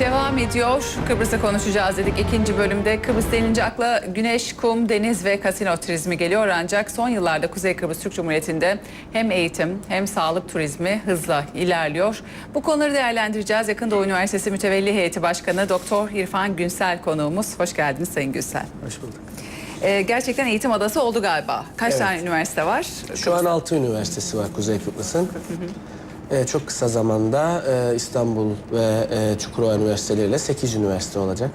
Devam ediyor. Kıbrıs'ı konuşacağız dedik. İkinci bölümde Kıbrıs denince akla güneş, kum, deniz ve kasino turizmi geliyor. Ancak son yıllarda Kuzey Kıbrıs Türk Cumhuriyeti'nde hem eğitim hem sağlık turizmi hızla ilerliyor. Bu konuları değerlendireceğiz. Yakın Doğu Üniversitesi Mütevelli Heyeti Başkanı Doktor İrfan Günsel konuğumuz. Hoş geldiniz Sayın Günsel. Hoş bulduk. Ee, gerçekten eğitim adası oldu galiba. Kaç Evet. tane üniversite var? Şu an 6 üniversitesi var Kuzey Kıbrıs'ın. Ee, çok kısa zamanda e, İstanbul ve e, Çukurova üniversiteleriyle 8 üniversite olacak.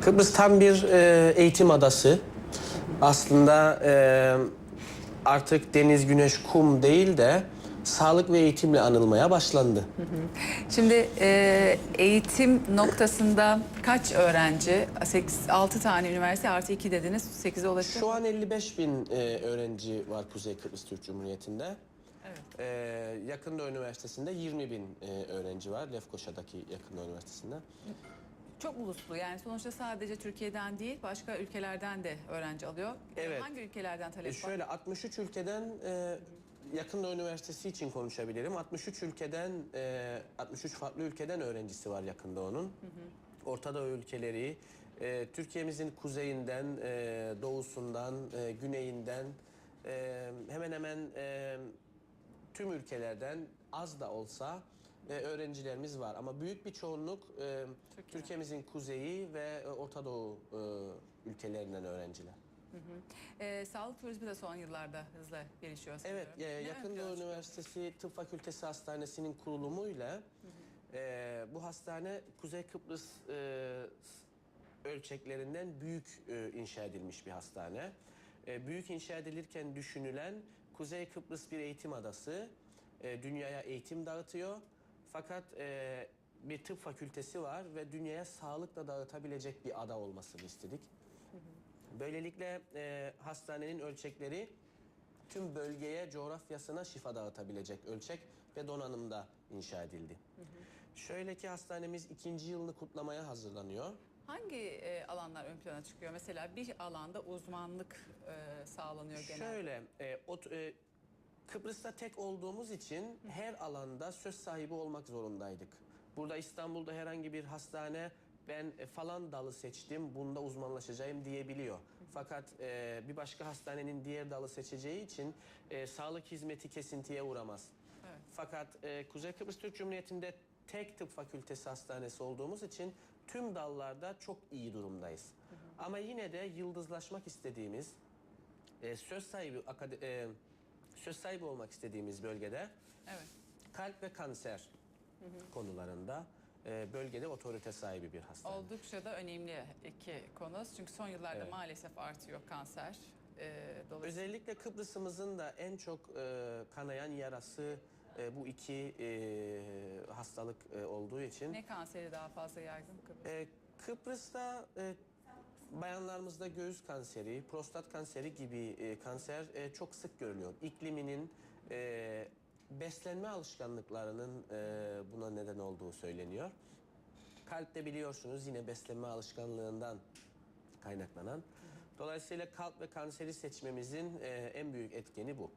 Kıbrıs tam bir e, eğitim adası. Aslında e, artık deniz, güneş, kum değil de sağlık ve eğitimle anılmaya başlandı. Şimdi e, eğitim noktasında kaç öğrenci? 6 tane üniversite artı 2 dediniz. 8'e ulaştı. Şu an 55 bin e, öğrenci var Kuzey Kıbrıs Türk Cumhuriyeti'nde. Evet. Ee, Yakında Üniversitesi'nde 20 bin e, öğrenci var. Lefkoşa'daki Yakında Üniversitesi'nde. Çok uluslu yani sonuçta sadece Türkiye'den değil başka ülkelerden de öğrenci alıyor. Evet. Hangi ülkelerden E, talep var? şöyle 63 ülkeden e, Yakında Üniversitesi için konuşabilirim. 63 ülkeden, e, 63 farklı ülkeden öğrencisi var Yakında onun. Orta Doğu ülkeleri, e, Türkiye'mizin kuzeyinden, e, doğusundan, e, güneyinden, e, hemen hemen e, tüm ülkelerden az da olsa e, öğrencilerimiz var. Ama büyük bir çoğunluk e, Türkiye'mizin kuzeyi ve e, Orta Doğu e, ülkelerinden öğrenciler. Ee, sağlık turizmi de son yıllarda hızla gelişiyor Evet, e, Yakın Doğu? Üniversitesi Tıp Fakültesi Hastanesi'nin kurulumuyla e, bu hastane Kuzey Kıbrıs e, ölçeklerinden büyük e, inşa edilmiş bir hastane. E, büyük inşa edilirken düşünülen Kuzey Kıbrıs bir eğitim adası, e, dünyaya eğitim dağıtıyor. Fakat e, bir tıp fakültesi var ve dünyaya sağlıkla dağıtabilecek bir ada olmasını istedik. Böylelikle e, hastanenin ölçekleri tüm bölgeye, coğrafyasına şifa dağıtabilecek ölçek ve donanımda inşa edildi. Şöyle ki hastanemiz ikinci yılını kutlamaya hazırlanıyor. Hangi e, alanlar ön plana çıkıyor? Mesela bir alanda uzmanlık e, sağlanıyor genelde. Şöyle, e, ot- e, Kıbrıs'ta tek olduğumuz için her alanda söz sahibi olmak zorundaydık. Burada İstanbul'da herhangi bir hastane ben e, falan dalı seçtim, bunda uzmanlaşacağım diyebiliyor. Fakat e, bir başka hastanenin diğer dalı seçeceği için e, sağlık hizmeti kesintiye uğramaz. Fakat e, Kuzey Kıbrıs Türk Cumhuriyeti'nde tek tıp fakültesi hastanesi olduğumuz için tüm dallarda çok iyi durumdayız. Ama yine de yıldızlaşmak istediğimiz, e, söz sahibi akade- e, söz sahibi olmak istediğimiz bölgede Evet. kalp ve kanser konularında e, bölgede otorite sahibi bir hastane. Oldukça da önemli iki konu. Çünkü son yıllarda Evet. maalesef artıyor kanser. E, dolayısıyla Özellikle Kıbrıs'ımızın da en çok e, kanayan yarası e, bu iki e, hastalık e, olduğu için. ne kanseri daha fazla yaygın Kıbrıs? E, Kıbrıs'ta e, bayanlarımızda göğüs kanseri, prostat kanseri gibi e, kanser e, çok sık görülüyor. İkliminin, e, beslenme alışkanlıklarının e, buna neden olduğu söyleniyor. Kalpte biliyorsunuz yine beslenme alışkanlığından kaynaklanan. Dolayısıyla kalp ve kanseri seçmemizin e, en büyük etkeni bu.